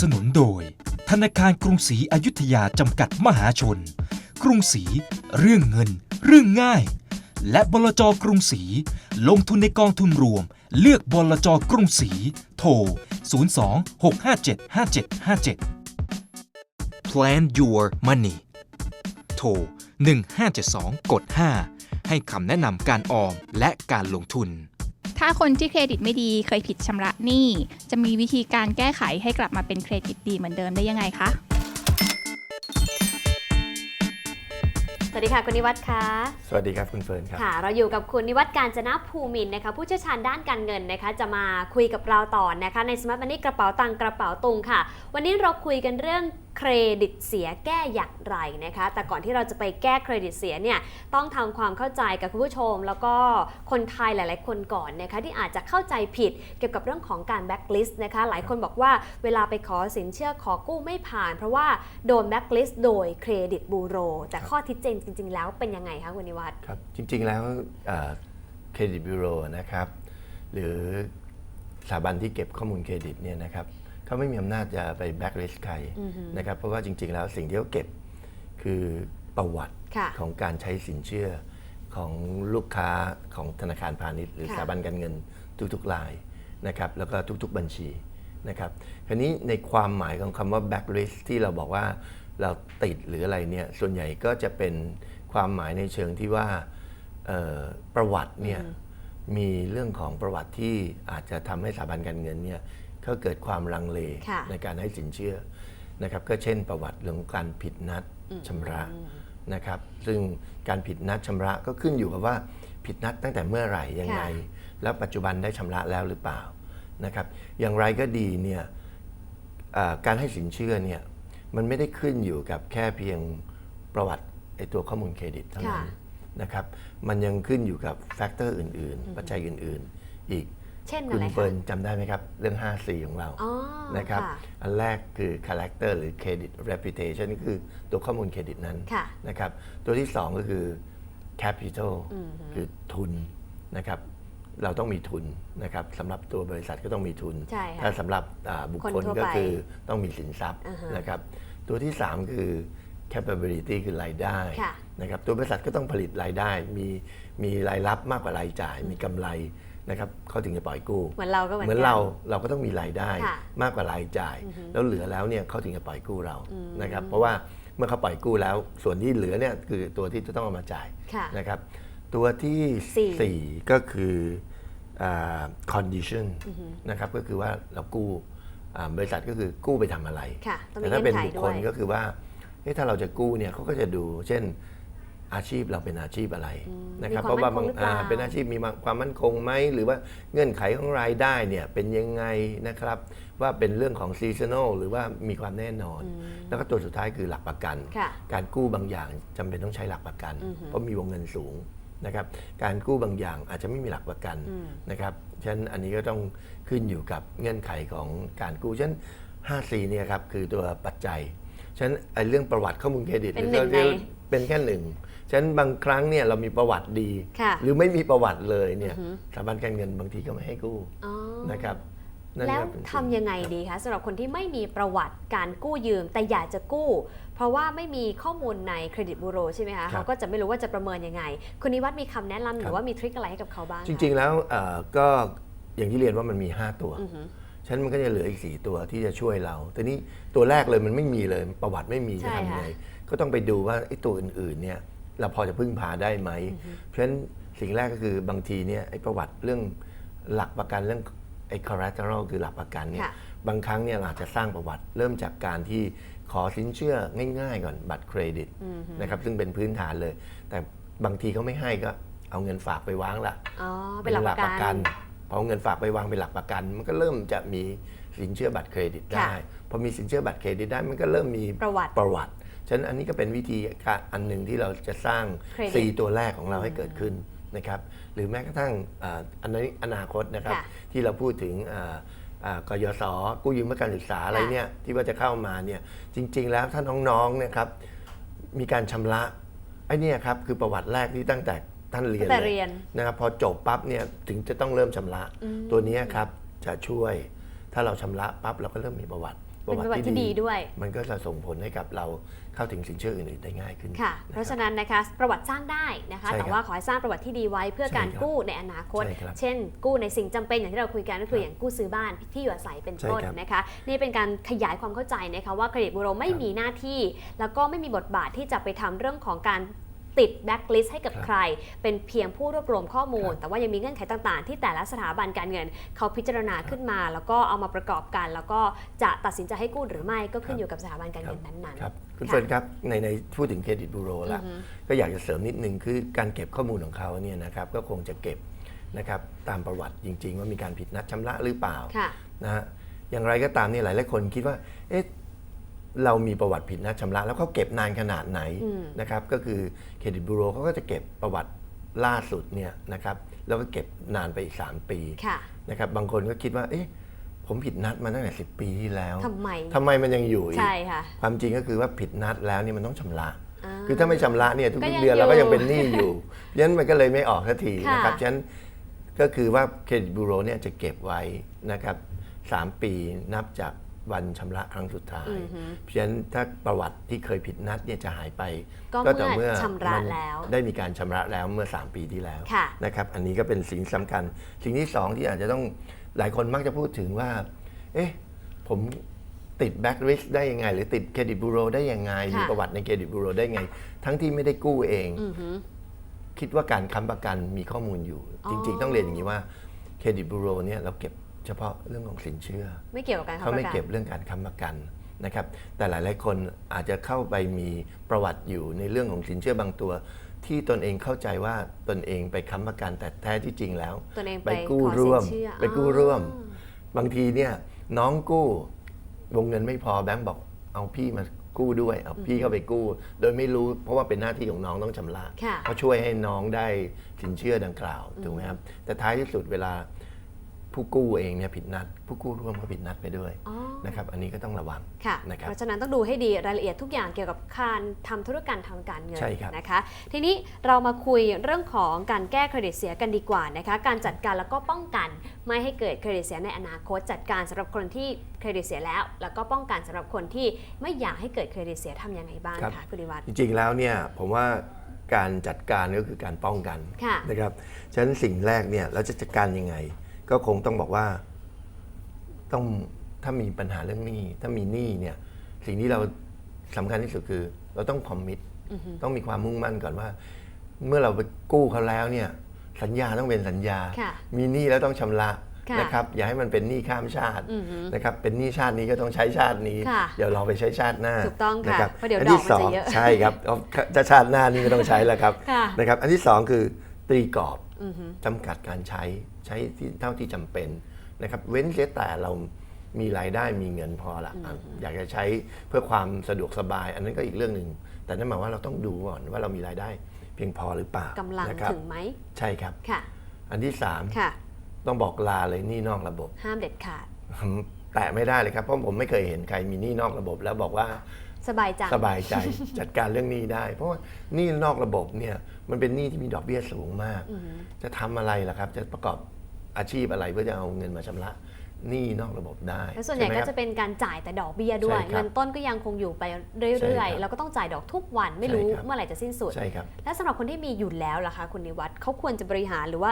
สนับสนุนโดย ธนาคารกรุงศรีอยุธยาจำกัดมหาชน กรุงศรีเรื่องเงิน เรื่องง่าย และบลจกรุงศรีลงทุนในกองทุนรวม เลือกบลจกรุงศรีโทร 02-657-5757 Plan your money โทร 1572 กด 5 ให้คำแนะนำการออมและการลงทุน ถ้าคนที่เครดิตไม่ดีเคยผิดชำระหนี้ จะมีวิธีการแก้ไขให้กลับมาเป็นเครดิตดีเหมือนเดิมได้ยังไงคะ สวัสดีค่ะคุณนิวัฒน์คะสวัสดีครับคุณเฟิร์นครับ ค่ะ เราอยู่กับคุณนิวัฒน์การจนะภูมินทร์นะคะผู้เชี่ยวชาญด้านการเงินนะคะ จะมาคุยกับเราต่อนะคะในสมาร์ทมันนี่กระเป๋าตังค์กระเป๋าตุงค่ะ วันนี้เราคุยกันเรื่อง เครดิตเสียแก้อย่างไรนะคะ แต่ก่อนที่เราจะไปแก้เครดิตเสียเนี่ยต้องทำความเข้าใจกับคุณผู้ชม แล้วก็คนไทยหลาย ๆ คนก่อนนะคะที่อาจจะเข้าใจผิดเกี่ยวกับเรื่องของการแบ็กลิสต์นะคะ หลายคนบอกว่าเวลาไปขอสินเชื่อขอกู้ไม่ผ่าน เพราะว่าโดนแบ็กลิสต์โดยเครดิตบูโร แต่ข้อที่จริงจริง ๆ แล้วเป็นยังไงคะคุณนิวัฒน์ครับจริง ๆ แล้วเครดิตบูโรนะครับหรือสถาบันที่เก็บข้อมูลเครดิตเนี่ยนะครับ เขาไม่มีอำนาจจะไปแบ็กลิสต์ใครนะครับ เพราะว่าจริง ๆ แล้วสิ่งที่เขาเก็บคือประวัติค่ะของการใช้สินเชื่อของลูกค้าของธนาคารพาณิชย์ หรือค่ะสถาบันการเงินทุกๆรายนะครับแล้วก็ทุกๆบัญชีนะครับคราวนี้ในความหมายของคำว่า blacklist ที่เราบอกว่าเราติดหรืออะไรเนี่ยส่วนใหญ่ก็จะเป็นความหมายในเชิงที่ว่าเอ่อประวัติเนี่ยมีเรื่องของประวัติที่อาจจะทำให้สถาบันการเงินเนี่ย เขาเกิดความลังเลค่ะในการให้สินเชื่อนะครับก็เช่นประวัติเรื่องของการผิดนัดชำระนะครับ ซึ่งการผิดนัดชำระก็ขึ้นอยู่กับว่าผิดนัดตั้งแต่เมื่อไหร่ยังไง แล้วปัจจุบันได้ชำระแล้วหรือเปล่านะครับอย่างไรก็ดีเนี่ยอ่าการให้สินเชื่อเนี่ยมันไม่ได้ขึ้นอยู่กับแค่เพียงประวัติไอตัวข้อมูลเครดิตเท่านั้นค่ะนะครับ มันยังขึ้นอยู่กับแฟกเตอร์อื่น ๆ ปัจจัยอื่น ๆ อีก เช่นคุอะณไรเฟิคะร์นจำได้ไหมครับ เรื่อง 5C ของเราอ๋อนะครับค่ะอันแรกคือ character หรือ credit reputation ก็คือตัวข้อมูลเครดิตนั้นค่ะนะครับ ตัวที่ 2 ก็คือ capital คือทุนนะครับ เราต้องมีทุนนะครับสำหรับตัวบริษัทก็ต้องมีทุนใช่ค่ะถ้าสำหรับอ่าบุคคนคลทั่วก็ไปคือต้องมีสินทรัพย์อ่าฮะนะครับ ตัวที่ 3 คือ capability คือรายได้ค่ะนะครับ ตัวบริษัทก็ต้องผลิตรายได้ มีมีรายรับมากกว่ารายจ่าย มีกำไร นะครับเขาถึงจะปล่อยกู้เหมือนเราก็เหมือนเหมือนกันเราเราก็ต้องมีรายได้ค่ะมากกว่ารายจ่าย แล้วเหลือแล้วเนี่ยเขาถึงจะปล่อยกู้เรานะครับเพราะว่าเมื่อเขาปล่อยกู้แล้ว ส่วนที่เหลือเนี่ยคือตัวที่จะต้องเอามาจ่ายค่ะนะครับตัวที่สี่สี่ก็คืออ่า condition นะครับก็คือว่าเรากู้อ่าบริษัทก็คือกู้ไปทำอะไรค่ะต้องมีแต่ถ้าเป็นเงื่บุอนคไขคลด้วยก็คือว่าเฮ้ยถ้าเราจะกู้เนี่ยเขาก็จะดู เช่น อาชีพเราเป็นอาชีพอะไรนะครับมีความเพราะว่าบางมั่นคงหรือเปล่าอ่าเป็นอาชีพมีความมั่นคงไหมหรือว่าเงื่อนไขของรายได้เนี่ยเป็นยังไงนะครับ ว่าเป็นเรื่องของซีซันอลหรือว่ามีความแน่นอน แล้วก็ตัวสุดท้ายคือหลักประกันค่ะการกู้บางอย่างจำเป็นต้องใช้หลักประกัน เพราะมีวงเงินสูงนะครับการกู้บางอย่างอาจจะไม่มีหลักประกันนะครับฉะนั้นอันนี้ก็ต้องขึ้นอยู่กับเงื่อนไขของการกู้ฉะนั้น 5C เนี่ยครับคือตัวปัจจัยฉะนั้นไอ้เรื่องประวัติข้อมูลเครดิตเป็นหรือหนึ่งใน เป็นแค่หนึ่งฉะนั้นบางครั้งเนี่ยเรามีประวัติดี ค่ะหรือไม่มีประวัติเลยเนี่ยสถาบันการเงินบางทีก็ไม่ให้กู้อ๋อนะครับนั่นแล้วครับเป็นทำยังไงดีคะสำหรับคนที่ไม่มีประวัติการกู้ยืม แต่อยากจะกู้ เพราะว่าไม่มีข้อมูลในเครดิตบูโรใช่ไหมคะเขาก็จะไม่รู้ว่าจะประเมินยังไง คุณนิวัฒน์มีคำแนะนำหรือว่ามีทริคอะไรให้กับเขาบ้างคะจริง ๆ แล้วเอ่อก็อย่างที่เรียนว่ามันมี 5 ตัวฉะนันมันก็จะเหลืออีก 4 ตัวที่จะช่วยเรา แต่นี้ตัวแรกเลยมันไม่มีเลยประวัติไม่มีใช่จะทำค่ะไง ก็ต้องไปดูว่าไอ้ตัวอื่นๆเนี่ยเราพอจะพึ่งพาได้ไหม เพราะฉะนั้นสิ่งแรกก็คือบางทีเนี่ยไอ้ประวัติเรื่องหลักประกันเรื่องไอ้ collateral คือหลักประกันเนี่ยค่ะบางครั้งเนี่ยเราอาจจะสร้างประวัติเริ่มจากการที่ขอสินเชื่อง่ายๆก่อนบัตรเครดิตนะครับซึ่งเป็นพื้นฐานเลย แต่บางทีเขาไม่ให้ก็เอาเงินฝากไปวางละอ๋อเป็นหลักประกันพอเอาเงินฝากไปวางเป็นหลักประกัน มันก็เริ่มจะมีสินเชื่อบัตรเครดิตได้ค่ะพอมีสินเชื่อบัตรเครดิตได้มันก็เริ่มมีประวัติประวัติ ฉะนั้นอันนี้ก็เป็นวิธีการอันหนึ่งที่เราจะสร้างเครดิตสี่ตัวแรกของเราให้เกิดขึ้นนะครับ หรือแม้กระทั่งอ่าอันนี้อนาคตนะครับ ค่ะที่เราพูดถึงอ่าอ่ากยศกู้ยืมเพื่อการศึกษาอะไรเนี่ยที่ว่าจะเข้ามาเนี่ยจริง ๆ แล้วถ้าน้องๆเนะครับมีการชำระไอ้เนี่ยครับคือประวัติแรกที่ตั้งแต่ท่านเรียนตั้งแต่เลยเรียน นะครับพอจบปั๊บเนี่ยถึงจะต้องเริ่มชำระ ตัวเนี้ยครับจะช่วย ถ้าเราชำระปั๊บเราก็เริ่มมีประวัติ เป็นประวัติที่ดีด้วย มันก็จะส่งผลให้กับเราเข้าถึงสินเชื่ออื่นๆได้ง่ายขึ้นค่ะนเพราะคบฉะนั้นนะคะประวัติสร้างได้นะคะใช่ครับแต่ว่าขอให้สร้างประวัติที่ดีไว้เพื่อการใช่ครับกู้ในอนาคตใช่ครับเช่น กู้ในสิ่งจำเป็นอย่างที่เราคุยกันก็คือครับอย่างกู้ซื้อบ้านที่อยู่อาศัยเป็นต้นใช่ครับนะคะนี่เป็นการขยายความเข้าใจนะคะว่าเครดิตบูโรไม่ครับมีหน้าที่ แล้วก็ไม่มีบทบาทที่จะไปทำเรื่องของการ ติดแบ็กลิสต์ให้กับครับใคร เป็นเพียงผู้รวบรวมข้อมูลครับแต่ว่ายังมีเงื่อนไขต่างๆ ที่แต่ละสถาบันการเงิน เขาพิจารณาขึ้นมา แล้วก็เอามาประกอบกัน แล้วก็จะตัดสินใจให้กู้หรือไม่ก็ขึ้นอยู่กับสถาบันการเงินนั้นๆครับคุณค่ะเฟิร์นครับในในพูดถึงเครดิตบูโรละอือฮึก็อยากจะเสริมนิดนึงคือการเก็บข้อมูลของเขาเนี่ยนะครับก็คงจะเก็บนะครับตามประวัติจริง ๆ ว่ามีการผิดนัดชำระหรือเปล่าค่ะนะฮะอย่างไรก็ตามเนี่ยหลายหลายๆคนคิดว่าเอ๊ะ เรามีประวัติผิดนัดชำระ แล้วเขาเก็บนานขนาดไหนอืมนะครับก็คือเครดิตบูโรเขาก็จะเก็บประวัติล่าสุดเนี่ยนะครับแล้วก็เก็บนานไปอีก 3 ปีค่ะนะครับบางคนก็คิดว่าเอ๊ะผมผิดนัดมาตั้งแต่10ปีที่แล้วทำไมทำไมมันยังอยู่อีกใช่ค่ะความจริงก็คือว่าผิดนัดแล้วเนี่ยมันต้องชำระอ่าคือถ้าไม่ชำระเนี่ยทุก็กยังๆเดือนเราอยู่ก็ยังเป็นหนี้อยู่ฉะนั้นมันก็เลยไม่ออกสักทีนะครับค่ะฉะนั้นก็คือว่าเครดิตบูโรเนี่ยจะเก็บไว้นะครับสามปีนับจาก วันชำระครั้งสุดท้ายอือฮึเพราะฉะนั้นถ้าประวัติที่เคยผิดนัดเนี่ยจะหายไป ก็ต่เมื่อชำระมันแล้วได้มีการชำระแล้วเมื่อ 3 ปีที่แล้วค่ะนะครับอันนี้ก็เป็นสิ่งสำคัญ สิ่งที่สองที่อาจจะต้องหลายคนมักจะพูดถึงว่า เอ๊ะผมติดแบ็กริสได้ยังไง หรือติดเครดิตบูโรได้ยังไงค่ะมีประวัติในเครดิตบูโรได้ไง ทั้งที่ไม่ได้กู้เองอือฮึคิดว่าการค้ำประกันมีข้อมูลอยู่อ๋อจริง ๆ ต้องเรียนอย่างนี้ว่าเครดิตบูโรเนี่ยเราเก็บ เฉพาะเรื่องของสินเชื่อ ไม่เกี่ยวกับการเขาค้ำปไม่ระกัน เก็บเรื่องการค้ำประกันนะครับ แต่หลายๆคนอาจจะเข้าไปมีประวัติอยู่ในเรื่องของสินเชื่อบางตัว ที่ตนเองเข้าใจว่าตนเองไปค้ำประกันแต่แท้ที่จริงแล้วตัวเองไปไปกู้ขอสินร่วม เชื่อไปกู้อ๋อร่วมบางทีเนี่ยน้องกู้วงเงินไม่พอแบงก์บอกเอาพี่มากู้ด้วยเอาพี่เข้าไปกู้ โดยไม่รู้เพราะว่าเป็นหน้าที่ของน้องต้องชำระค่ะ เขาช่วยให้น้องได้สินเชื่อดังกล่าวถูกไหมครับแต่ท้ายที่สุดเวลา ผู้กู้เองเนี่ยผิดนัด ผู้กู้ร่วมก็ผิดนัดไปด้วยอ๋อนะครับอันนี้ก็ต้องระวังค่ะนะครับ เพราะฉะนั้นต้องดูให้ดีรายละเอียดทุกอย่างเกี่ยวกับการทำธุรกรรมทางการเงินใช่ครับ นะคะ ทีนี้เรามาคุยเรื่องของการแก้เครดิตเสียกันดีกว่านะคะ การจัดการแล้วก็ป้องกันไม่ให้เกิดเครดิตเสียในอนาคต จัดการสำหรับคนที่เครดิตเสียแล้ว แล้วก็ป้องกันสำหรับคนที่ไม่อยากให้เกิดเครดิตเสียทำยังไงบ้างครับ คะคุณดิวัฒน์จริงๆแล้วเนี่ยผมว่าการจัดการก็คือการป้องกันค่ะ นะครับฉะนั้นสิ่งแรกเนี่ยเราจะจัดการยังไง ก็คงต้องบอกว่าต้องถ้ามีปัญหาเรื่องหนี้ ถ้ามีหนี้เนี่ยสิ่งที่เราสำคัญที่สุดคือ เราต้องคอมมิตต้องมีความมุ่งมั่นก่อนว่า เมื่อเราไปกู้เขาแล้วเนี่ยสัญญาต้องเป็นสัญญาค่ะมีหนี้แล้วต้องชำระค่ะนะครับอย่าให้มันเป็นหนี้ข้ามชาติอือฮึนะครับเป็นหนี้ชาตินี้ก็ต้องใช้ชาตินี้ค่ะเดี๋ยวเราไปใช้ชาติหน้าถูกต้องค่ะนะครับเพราะเดี๋ยวอันดอกที่มันสจะองเยอะใช่ครับเอาจะชาติหน้านี่ไม่ต้องใช้แล้วครับค่ะนะครับ อันที่สองคือ ตีกรอบอือฮึจำกัดการใช้ใช้ที่เท่าที่จำเป็นนะครับ เว้นเสียแต่เรามีรายได้มีเงินพอละอะอยากจะใช้เพื่อความสะดวกสบาย อันนั้นก็อีกเรื่องหนึ่งแต่นั่นหมายว่าเราต้องดูก่อนว่าเรามีรายได้เพียงพอหรือเปล่ากำลังนะครับถึงไหมใช่ครับค่ะ อันที่สามค่ะต้องบอกลาเลยหนี่นอกระบบ ห้ามเด็ดขาดแตะไม่ได้เลยครับเพราะผมไม่เคยเห็นใครมีหนี้นอกระบบ แล้วบอกว่า สบายจังสบายใจ จัดการเรื่องหนี้ได้ เพราะว่าหนี้นอกระบบเนี่ยมันเป็นหนี้ที่มีดอกเบี้ยสูงมาก จะทำอะไรล่ะครับ จะประกอบอาชีพอะไรเพื่อจะเอาเงินมาชำระ หนี้นอกระบบได้แล้วส่วนใหญ่ช่ไมก็ครับจะเป็นการจ่ายแต่ดอกเบี้ยด้วยใช่ครับเงินต้นก็ยังคงอยู่ไปใช่เรื่อยครับๆแล้วก็ต้องจ่ายดอกทุกวันไม่รู้ใช่ครับเมื่อไหร่จะสิ้นสุด ใช่ครับ และสำหรับคนที่มีอยู่แล้วล่ะคะคุณนิวัฒน์เขาควรจะบริหารหรือว่า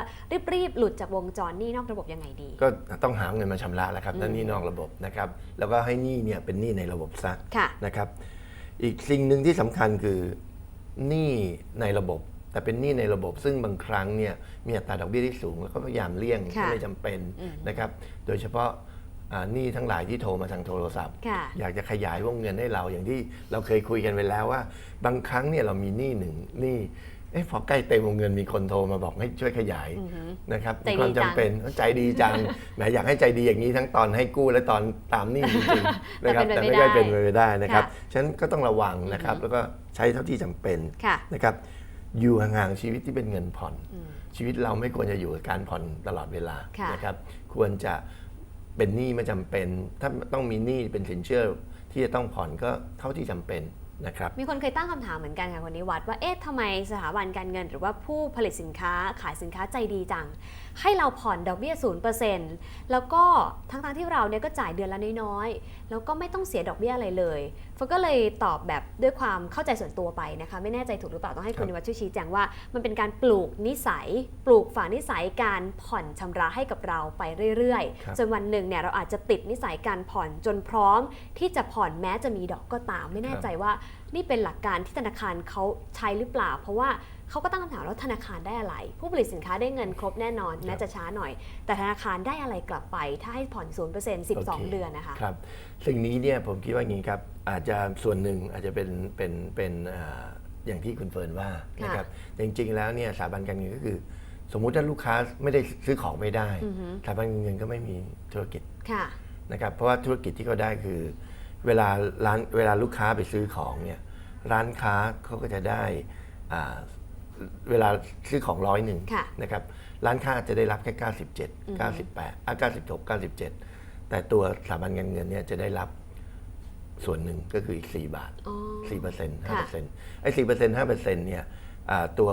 รีบๆหลุดจากวงจรหนี้นอกระบบยังไงดี ก็ต้องหาเงินมาชำระแหละครับนั่นหนี้นอกระบบนะครับ แล้วก็ให้หนี้เนี่ยเป็นหนี้ในระบบซะค่ะนะครับ อีกสิ่งหนึ่งที่สำคัญคือหนี้ในระบบ แต่เป็นหนี้ในระบบซึ่งบางครั้งเนี่ยมีอัตราดอกเบี้ยที่สูง แล้วก็พยายามเลี่ยงค่ะถ้าไม่จำเป็นนะครับ โดยเฉพาะอ่าหนี้ทั้งหลายที่โทรมาทางโทรศัพท์ ค่ะ อยากจะขยายวงเงินให้เราอย่างที่เราเคยคุยกันไปแล้วว่า บางครั้งเนี่ยเรามีหนี้หนึ่งหนี้เอ๊ะพอใกล้เต็มวงเงินมีคนโทรมาบอกให้ช่วยขยายนะครับใจดีมีความจำเป็นใจดีจังแหมอยากให้ใจดีอย่างนี้ทั้งตอนให้กู้และตอนตามหนี้จริงๆนะครับแต่แต่เป็นไปไม่ได้ไม่ได้เป็นไปไม่ได้นะครับค่ะ ฉะนั้นก็ต้องระวังนะครับ แล้วก็ใช้เท่าที่จำเป็น ค่ะ นะครับ อยู่ห่างๆชีวิตที่เป็นเงินผ่อน ชีวิตเราไม่ควรจะอยู่กับการผ่อนตลอดเวลาค่ะ นะครับ ควรจะเป็นหนี้ไม่จำเป็น ถ้าต้องมีหนี้เป็นสินเชื่อที่จะต้องผ่อนก็เท่าที่จำเป็น นะครับมีคนเคยตั้งคำถามเหมือนกันค่ะคนนี้วัดว่าเอ๊ะทำไมสถาบันการเงิน หรือว่าผู้ผลิตสินค้าขายสินค้าใจดีจัง ให้เราผ่อนดอกเบี้ย0%แล้วก็ทั้งๆที่เราเนี่ยก็จ่ายเดือนละน้อยๆแล้วก็ไม่ต้องเสียดอกเบี้ยอะไรเลยฟก็เลยตอบแบบด้วยความเข้าใจส่วนตัวไปนะคะ ไม่แน่ใจถูกหรือเปล่าต้องให้คุณครับนิวัฒน์ช่วยชี้แจงว่า มันเป็นการปลูกนิสัย ปลูกฝังนิสัยการผ่อนชำระให้กับเราไปเรื่อยครับๆจนวันหนึ่งเนี่ยเราอาจจะติดนิสัยการผ่อนจนพร้อม ที่จะผ่อนแม้จะมีดอกก็ตาม ไม่แน่ใจว่านี่เป็นหลักการที่ธนาคารเขาใช้หรือเปล่า เพราะว่าเขาก็ตั้งคำถามว่าธนาคารได้อะไร ผู้ผลิตสินค้าได้เงินครบแน่นอนแม้จะช้าหน่อย แต่ธนาคารได้อะไรกลับไป ถ้าให้ผ่อน0%โอเค12 เดือนนะคะครับสิ่งนี้เนี่ยผมคิดว่าอย่างนี้ครับอาจจะส่วนหนึ่งอาจจะเป็นเป็นเป็นเอ่ออย่างที่คุณเฟิร์นว่าค่ะนะครับแต่จริง ๆ แล้วเนี่ยสถาบันการเงินก็คือ สมมุติถ้าลูกค้าไม่ได้ซื้อของไม่ได้อือฮึสถาบันการเงินก็ไม่มีธุรกิจค่ะนะครับเพราะว่าธุรกิจที่เขาได้คือ เวลาร้านเวลาลูกค้าไปซื้อของเนี่ยร้านค้าเขาก็จะได้อ่าเวลาซื้อของร้อยหนึ่งค่ะนะครับร้านค้าจะได้รับแค่97 98อะ96 97 แต่ตัวสถาบันเงินเงินเนี่ยจะได้รับส่วนหนึ่งก็คืออีก 4 บาทอ๋อ4เปอร์เซ็นต์ค่ะ5เปอร์เซ็นต์ไอ้4เปอร์เซ็นต์5เปอร์เซ็นต์เนี่ยอ่าตัว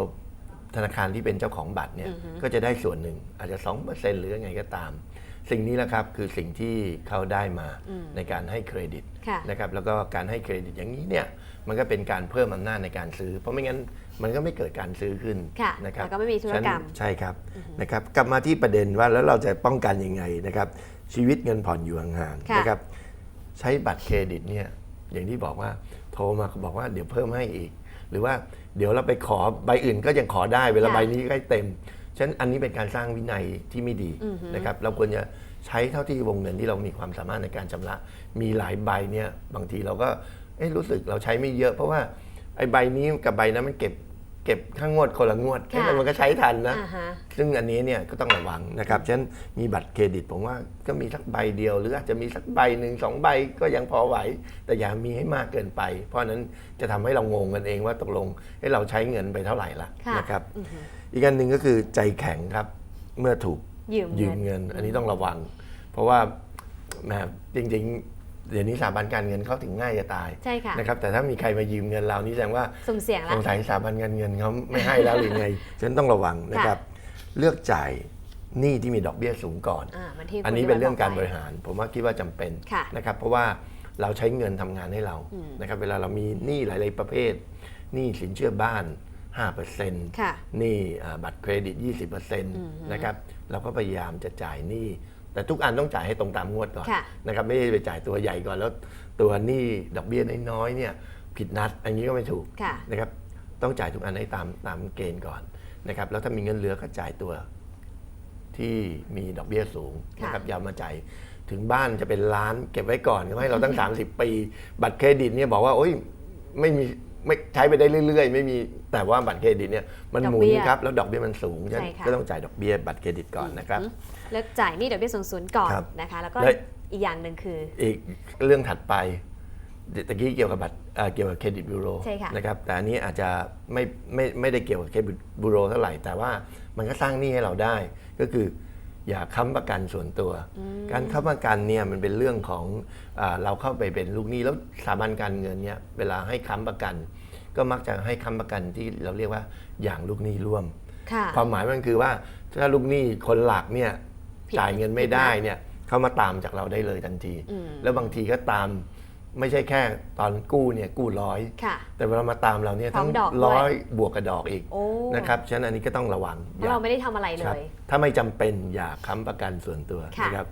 ธนาคารที่เป็นเจ้าของบัตรเนี่ยก็จะได้ส่วนหนึ่งอาจจะ2เปอร์เซ็นต์หรือยังไงก็ตาม สิ่งนี้แหละครับคือสิ่งที่เขาได้มาในการให้เครดิตค่ะนะครับแล้วก็การให้เครดิตอย่างนี้เนี่ยมันก็เป็นการเพิ่มอำนาจในการซื้อ เพราะไม่งั้นมันก็ไม่เกิดการซื้อขึ้นค่ะนะครับแล้วก็ไม่มีธุรกรรมฉะนั้นใช่ครับนะครับกลับมาที่ประเด็นว่าแล้วเราจะป้องกันยังไงนะครับชีวิตเงินผ่อนอยู่ห่างค่ะๆนะครับใช้บัตรเครดิตเนี่ยอย่างที่บอกว่าโทรมาบอกว่าเดี๋ยวเพิ่มให้อีก หรือว่าเดี๋ยวเราไปขอใบอื่นก็ยังขอได้เวลาค่ะใบนี้ใกล้เต็ม ฉะนั้นอันนี้เป็นการสร้างวินัยที่ไม่ดีนะครับ เราควรจะใช้เท่าที่วงเงินที่เรามีความสามารถในการชำระ มีหลายใบเนี่ยบางทีเราก็เอ๊ะรู้สึกเราใช้ไม่เยอะ เพราะว่าไอ้ใบนี้กับใบนั้นมันเก็บเก็บข้างงวดคนละงวดค่ะเอ๊ะมันก็ใช้ทันนะอ่าฮะซึ่งอันนี้เนี่ยก็ต้องระวังนะครับฉะนั้นมีบัตรเครดิตผมว่าก็มีสักใบเดียว หรืออาจจะมีสักใบหนึ่งสองใบก็ยังพอไหว แต่อย่ามีให้มากเกินไป เพราะฉะนั้นจะทำให้เรางงกันเองว่าตกลงเอ๊ะเราใช้เงินไปเท่าไหร่ละค่ะนะครับ อือฮึอีกอันหนึ่งก็คือใจแข็งครับ เมื่อถูกยืมยืเงิมนเงิน อันนี้ต้องระวัง เพราะว่าแหมจริงๆ เดี๋ยวนี้สถาบันการเงินเข้าถึงง่ายจะตายใช่ค่ะนะครับแต่ถ้ามีใครมายืมเงินเรานี่แสดงว่าสุ่มเสี่ยงสละงสัยสถาบันการเงินเขาไม่ให้แล้วหรือไงฉะนั้นต้องระวังนะครับ เลือกจ่ายหนี้ที่มีดอกเบี้ยสูงก่อนอ่าเหมือนที่อันนี้คุณเป็นเรื่องการบบไปริหาร ผมว่าคิดว่าจำเป็นค่ะนะครับ เพราะว่าเราใช้เงินทำงานให้เรานะครับ เวลาเรามีหนี้หลาย ๆประเภทหนี้สินเชื่อบ้าน 5%ค่ะหนี้อ่าบัตรเครดิต 20%นะครับเราก็พยายามจะจ่ายหนี้แต่ทุกอันต้องจ่ายให้ตรงตามงวดก่อนค่ะนะครับไม่ได้ไปจ่ายตัวใหญ่ก่อนแล้วตัวหนี้ดอกเบี้ยน้อยๆเนี่ยผิดนัดอันนี้ก็ไม่ถูกค่ะนะครับต้องจ่ายทุกอันให้ตามตามเกณฑ์ก่อนนะครับแล้วถ้ามีเงินเหลือก็จ่ายตัวที่มีดอกเบี้ยสูงค่ะนะครับอย่ามาจ่ายถึงบ้านจะเป็นล้านเก็บไว้ก่อนก็ให้เราตั้ง 30 ปี บัตรเครดิตเนี่ยบอกว่าโอ้ยไม่มี ไม่ใช้ไปได้เรื่อย ๆ ไม่มีแต่ว่าบัตรเครดิตเนี่ยมันหมุนครับแล้วดอกเบี้ยมันสูงฉะนั้นใช่ค่ะก็ต้องจ่ายดอกเบี้ยบัตรเครดิตก่อนนะครับเลิกจ่ายหนี่ดอกเบี้ยสูงๆก่อนครับนะคะแล้วก็และอีกอย่างหนึ่งคือ อีกเรื่องถัดไปตะกี้เกี่ยวกับบัตรเอ่อเกี่ยวกับเครดิตบูโรใช่ค่ะนะครับแต่อันนี้อาจจะไม่ไม่ไม่ได้เกี่ยวกับเครดิตบูโรเท่าไหร่แต่ว่ามันก็สร้างหนี้ให้เราได้ก็คือ อย่าค้ำประกันส่วนตัว การค้ำประกันเนี่ยมันเป็นเรื่องของอาเราเข้าไปเป็นลูกหนี้แล้วสถาบันการเงินเนี่ยเวลาให้ค้ำประกัน ก็มักจะให้ค้ำประกันที่เราเรียกว่าอย่างลูกหนี้ร่วมค่ะความหมายมันคือว่าถ้าลูกหนี้คนหลักเนี่ยผิดจ่ายเงินไม่ผิดนะได้เนี่ยเขามาตามจากเราได้เลยทันทีอืมแล้วบางทีก็ตาม ไม่ใช่แค่ตอนกู้เนี่ยกู้ร้อย ค่ะ แต่เวลามาตามเราเนี่ยพร้อทั้มงดอกด้วย ร้อยบวกกับดอกอีกโอ้นะครับฉะนั้นอันนี้ก็ต้องระวังเพราะเราไม่ได้ทำอะไรเลครับย ถ้าไม่จำเป็นอย่าค้ำประกันส่วนตัวค่ะนะครับ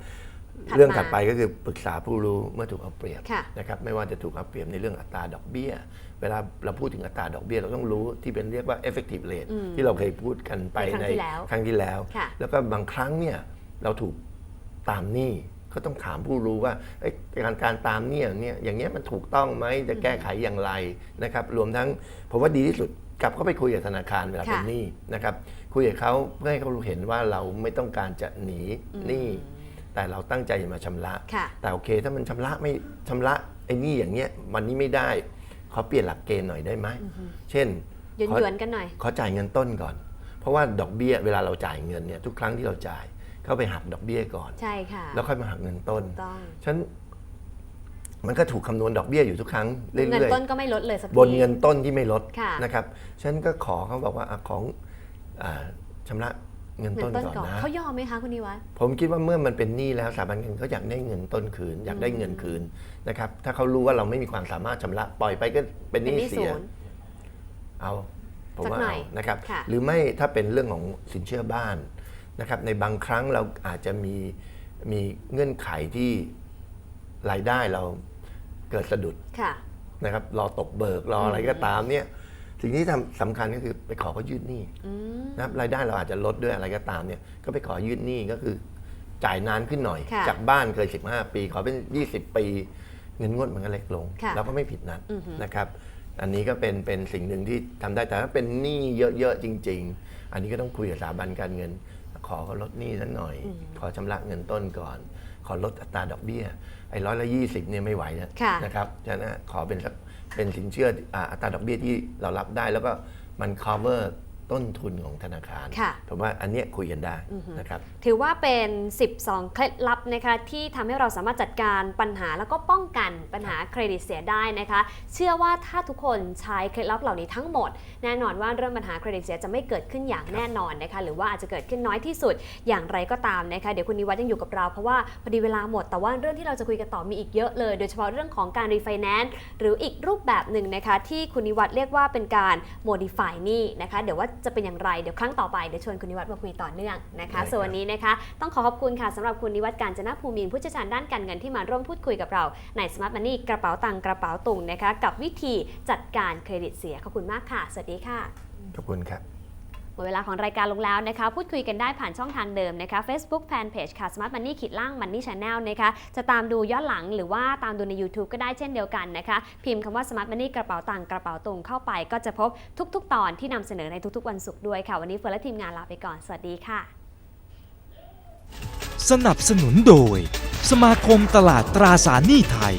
ถัดมาเรื่องถัดไปก็คือปรึกษาผู้รู้เมื่อถูกเอาเปรียบค่ะนะครับไม่ว่าจะถูกเอาเปรียบในเรื่องอัตราดอกเบี้ย เวลาเราพูดถึงอัตราดอกเบี้ยเราต้องรู้ที่เป็นเรียกว่า effective rate ที่เราเคยพูดกันไปในครั้งที่แล้ว ครั้งที่แล้ว ค่ะแล้วก็บางครั้งเนี่ยเราถูกตามหนี้ ก็ต้องถามผู้รู้ว่าเอ้ยการการตามหนี้เนี่ยอย่างเงี้ยมันถูกต้องไหมจะแก้ไขอย่างไรนะครับ รวมทั้งผมว่าดีที่สุดกลับเข้าไปคุยกับธนาคารเวลาเป็นค่ะหนี้นะครับคุยกับเขาเพื่อให้เขาเห็นว่าเราไม่ต้องการจะหนีหนี้แต่เราตั้งใจจะมาชำระค่ะแต่โอเค ถ้ามันชำระไม่ชำระไอ้หนี้อย่างเงี้ยวันนี้ไม่ได้ขอเปลี่ยนหลักเกณฑ์หน่อยได้ไหมเช่นหยวนขอหยวนๆกันหน่อยขอจ่ายเงินต้นก่อน เพราะว่าดอกเบี้ยเวลาเราจ่ายเงินเนี่ยทุกครั้งที่เราจ่าย เข้าไปหักดอกเบี้ยก่อน ใช่ค่ะแล้วค่อยมาหักเงินต้นต้องฉะนันมันก็ถูกคำนวณดอกเบี้ยอยู่ทุกครั้งเรื่เงินอยต้นก็ไม่ลดเลยสักทีๆบนเงินต้นที่ไม่ลดค่ะนะครับฉันก็ขอเขาบอกว่าอะของอาชำระเงินเงิต้นนต้นก่อนก่อนนะเขายอมไหมคะคุณนิวัฒน์ผมคิดว่าเมื่อมันเป็นหนี้แล้วสถาบันเงินเขาอยากได้เงินต้นคืน อยากได้เงินคืนนะครับถ้าเขารู้ว่าเราไม่มีความสามารถชำระปล่อยไปก็เป็นหเป็นนี้หนี้เสีศูยนย์เอาผมสักว่าหน่อเอายนะครับค่ะหรือไม่ถ้าเป็นเรื่องของสินเชื่อบ้าน นะครับในบางครั้งเราอาจจะมีมีเงื่อนไขที่รายได้เราเกิดสะดุดค่ะ นะครับรอตกเบิกรออะไรก็ตามเนี่ยสิ่งที่ทำสำคัญก็คือไปขอเขายืดหนี้อืมนะครับรายได้เราอาจจะลดด้วยอะไรก็ตามเนี่ยก็ไปขอยืดหนี้ก็คือจ่ายนานขึ้นหน่อย ค่ะ จากบ้านเคย 15 ปี ขอเป็น 20 ปี เงินงวดมันก็เล็กลง ค่ะเราก็ไม่ผิดนัดอือฮึ นะครับ อันนี้ก็เป็นเป็นสิ่งหนึ่งที่ทำได้แต่ถ้าเป็นหนี้เยอะๆจริง ๆ อันนี้ก็ต้องคุยกับสถาบันการเงิน ขอเขาลดหนี้สักหน่อย ขอชำระเงินต้นก่อน ขอลดอัตราดอกเบี้ยไอ้ร้อยละยี่สิบเนี่ยไม่ไหวนะค่ะนะครับฉะนั้นขอเป็นสักเป็นสินเชื่ออ่าอัตราดอกเบี้ยที่เรารับได้แล้วก็มัน cover ต้นทุนของธนาคาร ค่ะ ผมว่าอันเนี้ยคุยกันได้นะครับ ถือว่าเป็น 12 เคล็ดลับนะคะที่ทำให้เราสามารถจัดการปัญหาแล้วก็ป้องกันปัญหาเครดิตเสียได้นะคะ เชื่อว่าถ้าทุกคนใช้เคล็ดลับเหล่านี้ทั้งหมด แน่นอนว่าเรื่องปัญหาเครดิตเสียจะไม่เกิดขึ้นอย่างแน่นอนนะคะ หรือว่าอาจจะเกิดขึ้นน้อยที่สุดอย่างไรก็ตามนะคะเดี๋ยวคุณนิวัฒน์ยังอยู่กับเราเพราะว่าพอดีเวลาหมดแต่ว่าเรื่องที่เราจะคุยกันต่อมีอีกเยอะเลย โดยเฉพาะเรื่องของการรีไฟแนนซ์หรืออีกรูปแบบหนึ่งนะคะที่คุณนิวัฒน์เรียกว่าเป็นการ modify หนี่นะคะเดี๋ยวว่าจะเป็นอย่างไรเดี๋ยวครั้งต่อไปเดี๋ยวชวนคุณนิวัฒน์มาคุยต่อเนื่องนะคะได้ครับส่วนวันนี้นะคะต้องขอขอบคุณค่ะสำหรับคุณนิวัฒน์การจนภูมินทร์ผู้เชี่ยวชาญด้านการเงินที่มาร่วมพูดคุยกับเราใน Smart Money กระเป๋าตังค์กระเป๋าตุงนะคะกับวิธีจัดการเครดิตเสียขอบคุณมากค่ะสวัสดีค่ะขอบคุณครับห มดเวลาของรายการลงแล้วนะคะ พูดคุยกันได้ผ่านช่องทางเดิมนะคะ Facebook Fanpage ค่ะ Smart Money ขีดล่าง Money Channel นะคะ จะตามดูย้อนหลังหรือว่าตามดูใน YouTube ก็ได้เช่นเดียวกันนะคะ พิมพ์คำว่า Smart Money กระเป๋าตังค์กระเป๋าตุงเข้าไปก็จะพบทุก ๆ ตอนที่นำเสนอในทุกๆ วันศุกร์ด้วยค่ะ วันนี้เฟิร์นและทีมงานลาไปก่อน สวัสดีค่ะ สนับสนุนโดย สมาคมตลาดตราสารหนี้ไทย